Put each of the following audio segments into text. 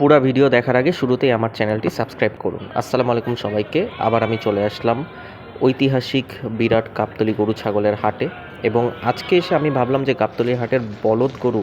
পুরো ভিডিও দেখার আগে শুরুতেই আমার চ্যানেলটি সাবস্ক্রাইব করুন। আসসালামু আলাইকুম সবাইকে। আবার আমি চলে আসলাম ঐতিহাসিক বিরাট গাবতলী গরু ছাগলের হাটে। এবং আজকে এসে আমি ভাবলাম যে গাবতলী হাটের বলদ গরু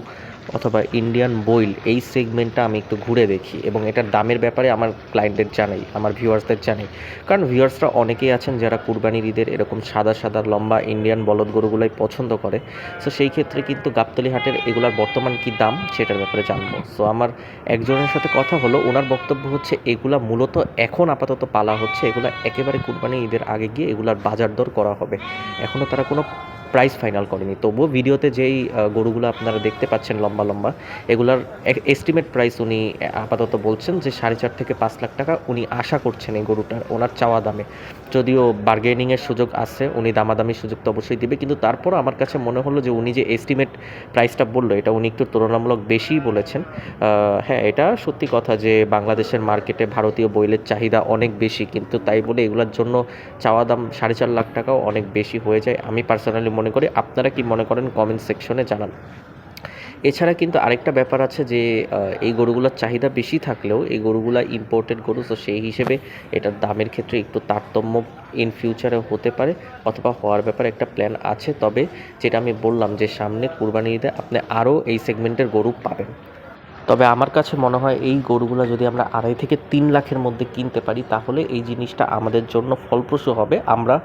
অথবা ইন্ডিয়ান বইল এই সেগমেন্টটা আমি একটু ঘুরে দেখি এবং এটার দামের ব্যাপারে আমার ক্লায়েন্টদের জানাই, আমার ভিউয়ার্সদের জানাই। কারণ ভিউয়ার্সরা অনেকেই আছেন যারা কুরবানির ঈদের এরকম সাদা সাদা, লম্বা ইন্ডিয়ান বলদ গরুগুলাই পছন্দ করে। সো সেই ক্ষেত্রে কিন্তু গাবতলী হাটের এগুলার বর্তমান কি দাম সেটার ব্যাপারে জানব। সো আমার একজনের সাথে কথা হলো ওনার বক্তব্য হচ্ছে, এগুলা মূলত এখন আপাতত পালা হচ্ছে, এগুলা একেবারে কুরবানি ঈদের আগে গিয়ে এগুলার বাজার দর করা হবে। এখনও তারা কোনো প্রাইস ফাইনাল করেনি। তবুও ভিডিওতে যেই গরুগুলো আপনারা দেখতে পাচ্ছেন লম্বা লম্বা, এগুলার এস্টিমেট প্রাইস উনি আপাতত বলছেন যে সাড়ে চার থেকে পাঁচ লাখ টাকা উনি আশা করছেন এই গরুটার, ওনার চাওয়া দামে। যদিও বার্গেনিংয়ের সুযোগ আছে, উনি দামাদামির সুযোগ তো অবশ্যই দিবে, কিন্তু তারপর আমার কাছে মনে হলো যে উনি যে এস্টিমেট প্রাইসটা বলল, এটা উনি একটু তুলনামূলক বেশিই বলেছেন। হ্যাঁ এটা সত্যি কথা যে বাংলাদেশের মার্কেটে ভারতীয় বইলের চাহিদা অনেক বেশি, কিন্তু তাই বলে এগুলোর জন্য চাওয়া দাম সাড়ে চার লাখ টাকাও অনেক বেশি হয়ে যায়। আমি পার্সোনালি মনে করি, আপনারা কি মনে করেন কমেন্ট সেকশনে জানান। এছাড়া কিন্তু আরেকটা ব্যাপার আছে যে এই গরুগুলোর চাহিদা বেশি থাকলেও এই গরুগুলা ইম্পোর্টেড গরু, তো সেই হিসেবে এটার দামের ক্ষেত্রে একটু তারতম্য ইন ফিউচারে হতে পারে অথবা হওয়ার ব্যাপারে একটা প্ল্যান আছে। তবে যেটা আমি বললাম যে, সামনে কুরবানি ঈদে আপনি আরও এই সেগমেন্টের গরু পাবেন। তবে আমার কাছে মনে হয় এই গরুগুলো যদি আমরা আড়াই থেকে তিন লাখের মধ্যে কিনতে পারি, তাহলে এই জিনিসটা আমাদের জন্য ফলপ্রসূ হবে। আমরা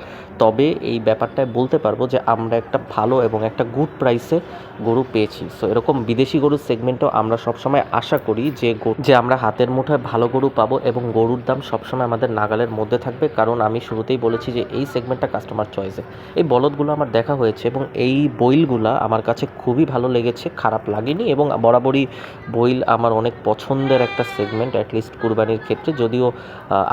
তবে এই ব্যাপারটায় বলতে পারব যে আমরা একটা ভালো এবং একটা গুড প্রাইসে গরু পেয়েছি। সো এরকম বিদেশি গরুর সেগমেন্টও আমরা সবসময় আশা করি যে যে আমরা হাতের মুঠোয় ভালো গরু পাবো এবং গরুর দাম সবসময় আমাদের নাগালের মধ্যে থাকবে। কারণ আমি শুরুতেই বলেছি যে এই সেগমেন্টটা কাস্টমার চয়েসে এই বলদগুলো আমার দেখা হয়েছে এবং এই বইলগুলা আমার কাছে খুবই ভালো লেগেছে, খারাপ লাগেনি এবং বরাবরই বইল আমার অনেক পছন্দের একটা সেগমেন্ট অ্যাটলিস্ট কুরবানির ক্ষেত্রে। যদিও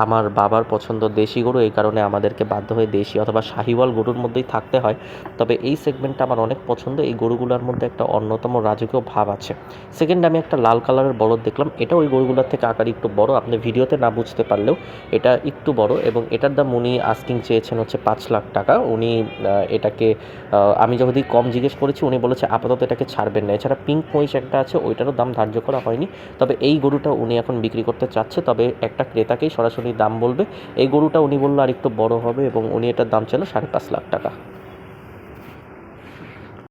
আমার বাবার পছন্দ দেশি গরু, এই কারণে আমাদেরকে বাধ্য হয়ে দেশি অথবা শাহিওয়াল গরুর মধ্যেই থাকতে হয়। তবে এই সেগমেন্টটা আমার অনেক পছন্দ। এই গরুগুলোর মধ্যে একটা অন্যতম রাজকীয় ভাব আছে। সেকেন্ড আমি একটা লাল কালারের বলদ দেখলাম। এটা ওই গরুগুলোর থেকে আকার একটু বড়। আপনি ভিডিওতে না বুঝতে পারলেও এটা একটু বড় এবং এটার দাম উনি আস্কিং চেয়েছেন হচ্ছে পাঁচ লাখ টাকা। উনি এটাকে আমি যদি কম জিজ্ঞেস করেছি, উনি বলেছে, আপাতত এটাকে ছাড়বেন না। এছাড়া পিঙ্ক মহিষ একটা আছে, ওইটারও দাম ধার্য করা হয়নি। তবে এই গরুটা উনি এখন বিক্রি করতে চাচ্ছে। তবে একটা ক্রেতাকেই সরাসরি দাম বলবে। এই গরুটা উনি বলল আর একটু বড় হবে এবং উনি এটার দাম ছিল সাড়ে পাঁচ লাখ টাকা।